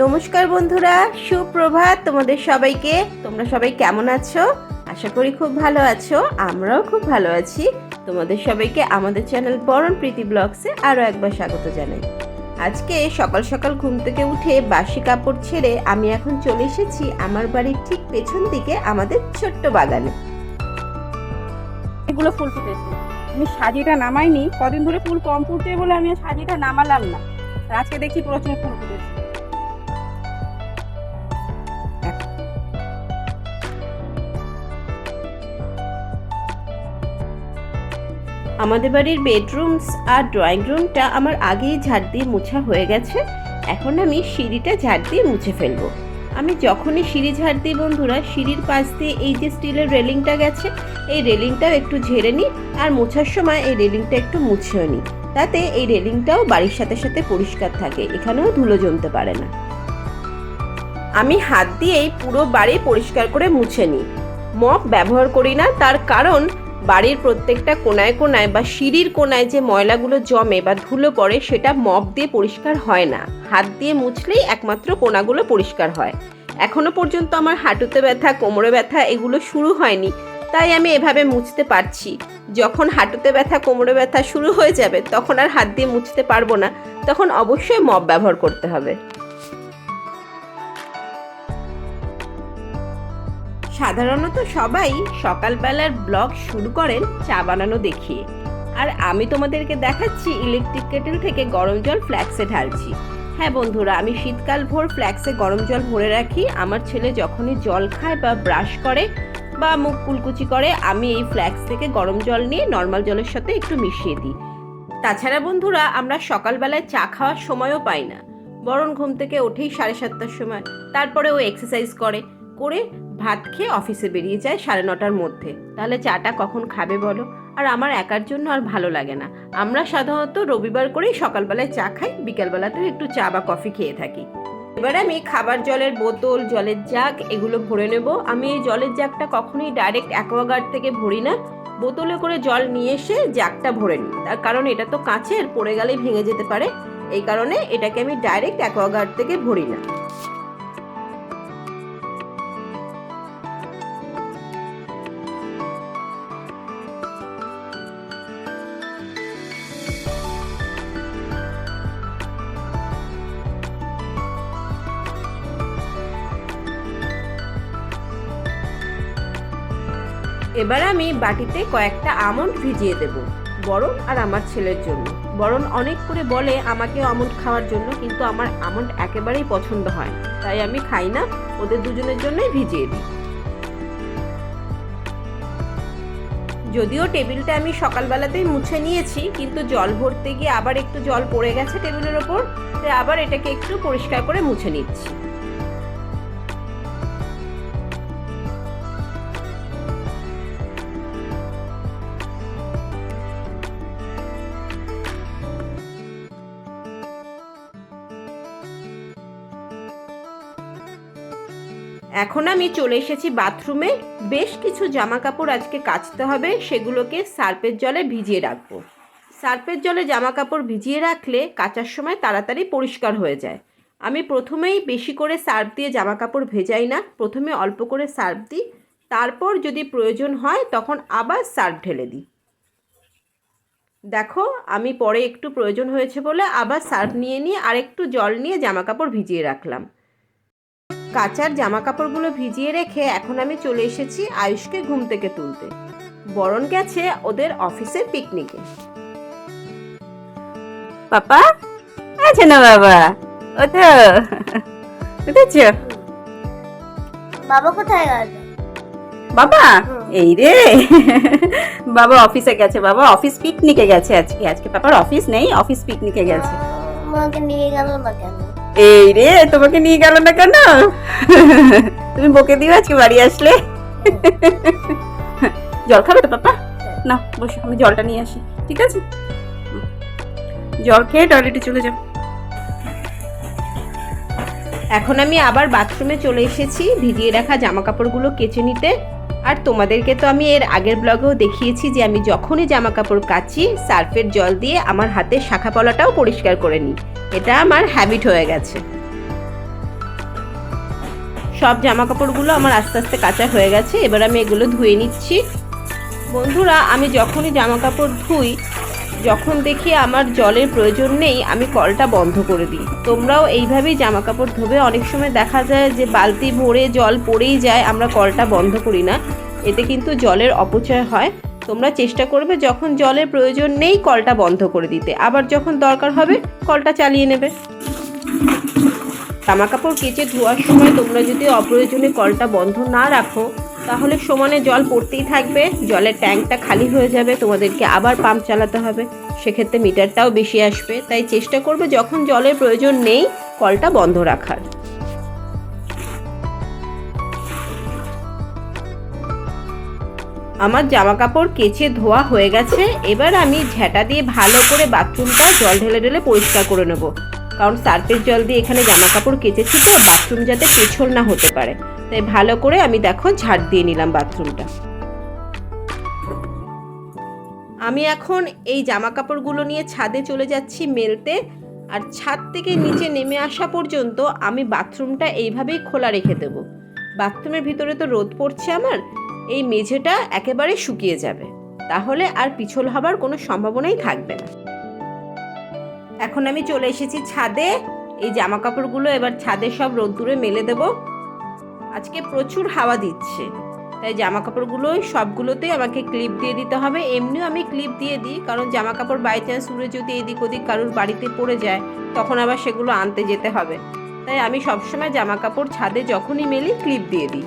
নমস্কার বন্ধুরা, সুপ্রভাত তোমাদের সবাইকে। তোমরা সবাই কেমন আছো? আশা করি খুব ভালো আছো, আমরাও খুব ভালো আছি। তোমাদের সবাইকে আমাদের চ্যানেল বরণ প্রীতি ব্লগসে আরও একবার স্বাগত জানাই। আজকে সকাল সকাল ঘুম থেকে উঠে বাসি কাপড় ছেড়ে আমি এখন চলে এসেছি আমার বাড়ির ঠিক পেছন দিকে আমাদের ছোট্ট বাগানে। এগুলো ফুল ফুটেছে। আমি সাজিটা নামাইনি, কদিন ধরে ফুল কম ফুটছে বলে আমি সাজিটা নামালাম না। আজকে দেখছি প্রচুর ফুল ফুটেছে। আমাদের বাড়ির বেডরুমস আর ড্রয়িং রুমটা আমার আগেই ঝাড় দিয়ে মোছা হয়ে গেছে। এখন আমি সিঁড়িটা ঝাড় দিয়ে মুছে ফেলব। আমি যখনই সিঁড়ি ঝাড় দিই বন্ধুরা, সিঁড়ির পাশ দিয়ে এই যে স্টিলের রেলিংটা গেছে, এই রেলিংটাও একটু ঝেড়ে নিই আর মোছার সময় এই রেলিংটা একটু মুছেও নিই। তাতে এই রেলিংটাও বাড়ির সাথে সাথে পরিষ্কার থাকে, এখানেও ধুলো জমতে পারে না। আমি হাত দিয়েই পুরো বাড়ি পরিষ্কার করে মুছে নিই। মপ ব্যবহার করি না, তার কারণ বাড়ির প্রত্যেকটা কোনায় কোনায় বা সিঁড়ির কোনায় যে ময়লাগুলো জমে বা ধুলো পড়ে, সেটা মপ দিয়ে পরিষ্কার হয় না। হাত দিয়ে মুছলেই একমাত্র কোনাগুলো পরিষ্কার হয়। এখনও পর্যন্ত আমার হাঁটুতে ব্যথা, কোমরে ব্যথা এগুলো শুরু হয়নি। তাই আমি এভাবে মুছতে পারছি। যখন হাঁটুতে ব্যথা, কোমরে ব্যথা শুরু হয়ে যাবে, তখন আর হাত দিয়ে মুছতে পারব না। তখন অবশ্যই মপ ব্যবহার করতে হবে। সাধারণত সবাই সকালবেলার ব্লগ শুরু করেন চা বানানো দেখিয়ে। আর আমি তোমাদেরকে দেখাচ্ছি ইলেকট্রিক কেটেল থেকে গরম জল ফ্ল্যাক্সে ঢালছি। হ্যাঁ বন্ধুরা, আমি শীতকাল ভোর ফ্ল্যাক্সে গরম জল ভরে রাখি। আমার ছেলে যখনই জল খায় বা ব্রাশ করে বা মুখ কুলকুচি করে, আমি এই ফ্ল্যাক্স থেকে গরম জল নিয়ে নর্মাল জলের সাথে একটু মিশিয়ে দিই। তাছাড়া বন্ধুরা, আমরা সকালবেলায় চা খাওয়ার সময়ও পাই না। বরং ঘুম থেকে ওঠেই সাড়ে সাতটার সময়, তারপরে ও এক্সারসাইজ করে। করে ভাত খেয়ে অফিসে বেরিয়ে যায় সাড়ে নটার মধ্যে। তাহলে চাটা কখন খাবে বলো? আর আমার একার জন্য আর ভালো লাগে না। আমরা সাধারণত রবিবার করেই সকালবেলায় চা খাই বিকালবেলাতেও একটু চা বা কফি খেয়ে থাকি। এবার আমি খাবার, জলের বোতল, জলের জাগ এগুলো ভরে নেব। আমি এই জলের জাগটা কখনোই ডাইরেক্ট অ্যাকোয়াগার্ড থেকে ভরি না। বোতলে করে জল নিয়ে এসে জাগটা ভরে নিই। তার কারণ এটা তো কাঁচের, পড়ে গেলেই ভেঙে যেতে পারে। এই কারণে এটাকে আমি ডাইরেক্ট অ্যাকোয়াগার্ড থেকে ভরি না। এবার আমি বাটিতে কয়েকটা আমন্ড ভিজিয়ে দেব, বরণ আর আমার ছেলের জন্য। বরণ অনেক করে বলে আমাকে আমন্ড খাওয়ার জন্য, কিন্তু আমার আমন্ড একেবারেই পছন্দ হয় তাই আমি খাই না, ওদের দুজনের জন্যই ভিজিয়ে দিই। যদিও টেবিলটা আমি সকালবেলাতেই মুছে নিয়েছি, কিন্তু জল ভরতে গিয়ে আবার একটু জল পড়ে গেছে টেবিলের ওপর, তাই আবার এটাকে একটু পরিষ্কার করে মুছে নিচ্ছি। এখন আমি চলে এসেছি বাথরুমে। বেশ কিছু জামা কাপড় আজকে কাচতে হবে, সেগুলোকে সার্পের জলে ভিজিয়ে রাখব। সার্পের জলে জামা কাপড় ভিজিয়ে রাখলে কাচার সময় তাড়াতাড়ি পরিষ্কার হয়ে যায়। আমি প্রথমেই বেশি করে সার্ফ দিয়ে জামা কাপড় ভেজাই না, প্রথমে অল্প করে সার্ফ দিই। তারপর যদি প্রয়োজন হয় তখন আবার সার্ফ ঢেলে দিই। দেখো, আমি পরে একটু প্রয়োজন হয়েছে বলে আবার সার্ফ নিয়ে নিয়ে আর একটু জল নিয়ে জামা কাপড় ভিজিয়ে রাখলাম। কাচার জামা কাপড়গুলো ভিজিয়ে রেখে এখন আমি চলে এসেছি আয়ুষকে ঘুম থেকে তুলতে। বরণ গেছে ওদের অফিসের পিকনিকে। পাপা? আছে না বাবা। ও তো বাবা কোথায় গেল? বাবা? এই রে। বাবা অফিসে গেছে বাবা অফিস পিকনিকে গেছে আজকে। আজকে পাপার অফিস নেই অফিস পিকনিকে গেছে। আমাকে নিয়ে গেল না কেন? এই রে, তোমাকে নিয়ে গেল না কেন? তুমি বকে দিও আজকে বাড়ি আসলে। জল খাবে তো পাপা? না, বসো, আমি জলটা নিয়ে আসি, ঠিক আছে? জল খেয়ে টয়লেটে চলে যাও। এখন আমি আবার বাথরুমে চলে এসেছি, ভিজিয়ে রাখা জামা কাপড়গুলো কেচে নিতে। আর তোমাদেরকে তো আমি এর আগের ব্লগেও দেখিয়েছি যে আমি যখনই জামা কাপড় কাচি, সার্ফের জল দিয়ে আমার হাতে শাখা পলাটাও পরিষ্কার করে নিই। এটা আমার হ্যাবিট হয়ে গেছে। সব জামা কাপড়গুলো আমার আস্তে আস্তে কাঁচা হয়ে গেছে। এবার আমি এগুলো ধুয়ে নিচ্ছি। বন্ধুরা, আমি যখনই জামা কাপড় ধুই যখন দেখি আমার জলের প্রয়োজন নেই, আমি কলটা বন্ধ করে দিই। তোমরাও এইভাবেই জামা কাপড় ধোবে। অনেক সময় দেখা যায় যে বালতি ভরে জল পড়েই যায়, আমরা কলটা বন্ধ করি না। এতে কিন্তু জলের অপচয় হয়। তোমরা চেষ্টা করবে যখন জলের প্রয়োজন নেই, কলটা বন্ধ করে দিতে। আবার যখন দরকার হবে, কলটা চালিয়ে নেবে। জামা কাপড় কেচে ধোয়ার সময় তোমরা যদি অপ্রয়োজনে কলটা বন্ধ না রাখো তাহলে সমানে জল পড়তেই থাকবে, জলের ট্যাঙ্কটা খালি হয়ে যাবে, তোমাদেরকে আবার পাম্প চালাতে হবে। সেক্ষেত্রে মিটারটাও বেশি আসবে। তাই চেষ্টা করবে যখন জলের প্রয়োজন নেই, কলটা বন্ধ রাখার। আমার জামা কাপড় কেচে ধোয়া হয়ে গেছে। এবার আমি ঝেঁটা দিয়ে ভালো করে বাথরুমটা জল ঢেলে ঢেলে পরিষ্কার করে নেব। কারণ সার্ফের জল দিয়ে এখানে জামা কাপড় কেচেছি তো বাথরুম যাতে পেছল না হতে পারে। তাই ভালো করে আমি দেখো ঝাড় দিয়ে নিলাম বাথরুমটা আমি এখন এই জামা কাপড়গুলো নিয়ে ছাদে চলে যাচ্ছি মেলতে, আর ছাদ থেকে নিচে নেমে আসা পর্যন্ত আমি বাথরুমটা এইভাবেই খোলা রেখে দেবো। বাথরুমের ভিতরে তো রোদ পড়ছে আমার, এই মেঝেটা একেবারে শুকিয়ে যাবে। তাহলে আর পিছল হবার কোনো সম্ভাবনাই থাকবে না। এখন আমি চলে এসেছি ছাদে। এই জামা কাপড়গুলো এবার ছাদে সব রোদ্দুরে মেলে দেব। আজকে প্রচুর হাওয়া দিচ্ছে। তাই জামা কাপড়গুলো সবগুলোতেই আমাকে ক্লিপ দিয়ে দিতে হবে। এমনিও আমি ক্লিপ দিয়ে দিই, কারণ জামা কাপড় বাই চান্স উড়ে যদি এদিক ওদিক কারোর বাড়িতে পড়ে যায়, তখন আবার সেগুলো আনতে যেতে হবে। তাই আমি সবসময় জামা কাপড় ছাদে যখনই মেলি ক্লিপ দিয়ে দিই।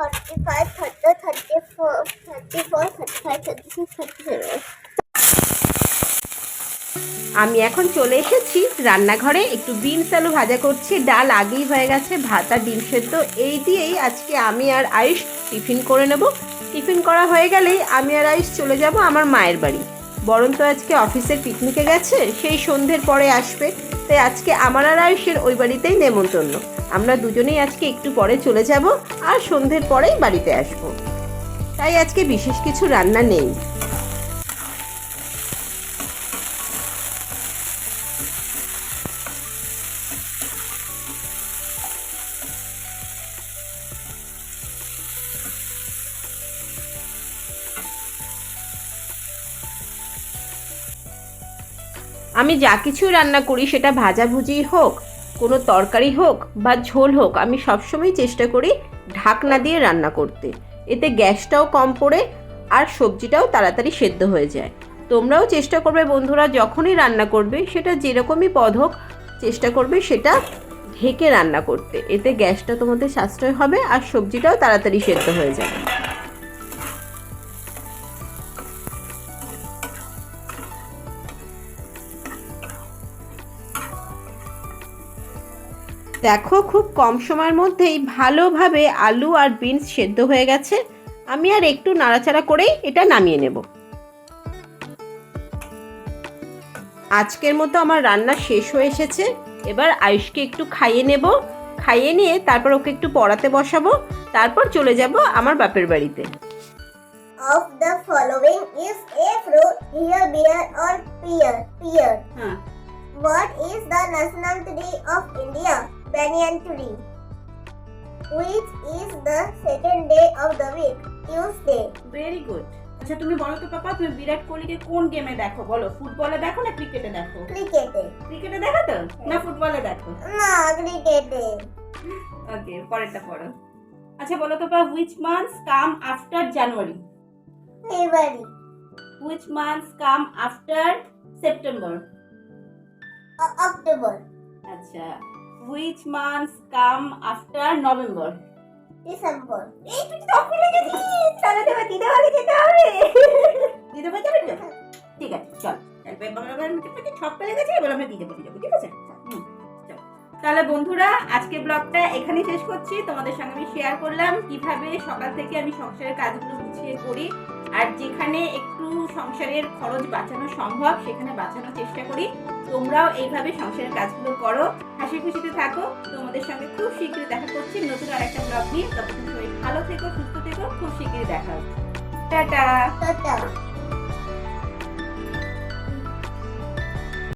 35, 30, 34, 34, 35, 36, 37. আমি এখন চলে এসেছি রান্নাঘরে। একটু বিন আলু ভাজা করছি। ডাল আগেই হয়ে গেছে ভাতা ডিম সেদ্ধ। এই দিয়েই আজকে আমি আর আয়ুষ টিফিন করে নেব। টিফিন করা হয়ে গেলেই আমি আর আয়ুষ চলে যাব আমার মায়ের বাড়ি। বরন্ত আজকে অফিসের পিকনিকে গেছে সেই সন্ধ্যের পরে আসবে। তাই আজকে আমার আর আয়ুষের ওই বাড়িতেই নেমন্তন্ন। আমরা দুজনেই আজকে একটু পরে চলে যাব আর সন্ধ্যের পরেই বাড়িতে আসব। তাই আজকে বিশেষ কিছু রান্না নেই। আমি যা কিছু রান্না করি সেটা ভাজাভুজি হোক, কোনো তরকারি হোক বা ঝোল হোক, আমি সবসময় চেষ্টা করি ঢাকনা দিয়ে রান্না করতে। এতে গ্যাসটাও কম পড়ে আর সবজিটাও তাড়াতাড়ি সেদ্ধ হয়ে যায়। তোমরাও চেষ্টা করবে বন্ধুরা যখনই রান্না করবে, সেটা যেরকমই পদ হোক, চেষ্টা করবে সেটা ঢেকে রান্না করতে। এতে গ্যাসটা তোমাদের সাশ্রয় হবে আর সবজিটাও তাড়াতাড়ি সেদ্ধ হয়ে যাবে। দেখো খুব কম সময়ের মধ্যেই ভালোভাবে আলু আর বিনস সেদ্ধ হয়ে গেছে আমি আর একটু নাড়াচাড়া করেই এটা নামিয়ে নেব আজকের মতো আমার রান্না শেষ হয়ে এসেছে এবার আয়ুষকে একটু খাইয়ে নেব খাইয়ে নিয়ে তারপর ওকে একটু পড়াতে বসাবো তারপর চলে যাব আমার বাপের বাড়িতে Of the following is a fruit, here, beer or pear. Pear. হ্যাঁ What is the national tree of India? Banyan tree. Which is the second day of the week? Tuesday. Very good আচ্ছা তুমি বলো তো পাপা তুমি বিরাট কোহলিকে কোন গেমে দেখো বলো ফুটবলে দেখো না ক্রিকেটে দেখো Cricket. ক্রিকেটে দেখো তো না ফুটবলে দেখো No, cricket. ওকে পরেরটা পড়ো আচ্ছা বলো তো papa which months come after January February. Which months come after September October. আচ্ছা which months come after November December. এই তুই তো ভুলে গেছিস তাহলে দেবে দিদা বাড়ি যেতে হবে। দিদা বাড়ি যাবে তো? ঠিক আছে, চল। তাহলে বাবার মুখে থেকে ছক পেলে গেছে, এবার আমরা দিদা বাড়ি যাব, ঠিক আছে। তাহলে বন্ধুরা, আজকে ব্লগটা এখানেই শেষ করছি। তোমাদের সঙ্গে আমি শেয়ার করলাম কীভাবে সকাল থেকে আমি সংসারের কাজগুলো গুছিয়ে করি আর যেখানে একটু সংসারের খরচ বাঁচানো সম্ভব, সেখানে বাঁচানোর চেষ্টা করি। তোমরাও এইভাবে সংসারের কাজগুলো করো। হাসি খুশিতে থাকো। তোমাদের সঙ্গে খুব শীঘ্রই দেখা করছি। নতুন আর একটা ব্লগ নিয়ে তখন ভালো থেকো, সুস্থ থেকো। খুব শীঘ্রই দেখা হচ্ছে। টাটা.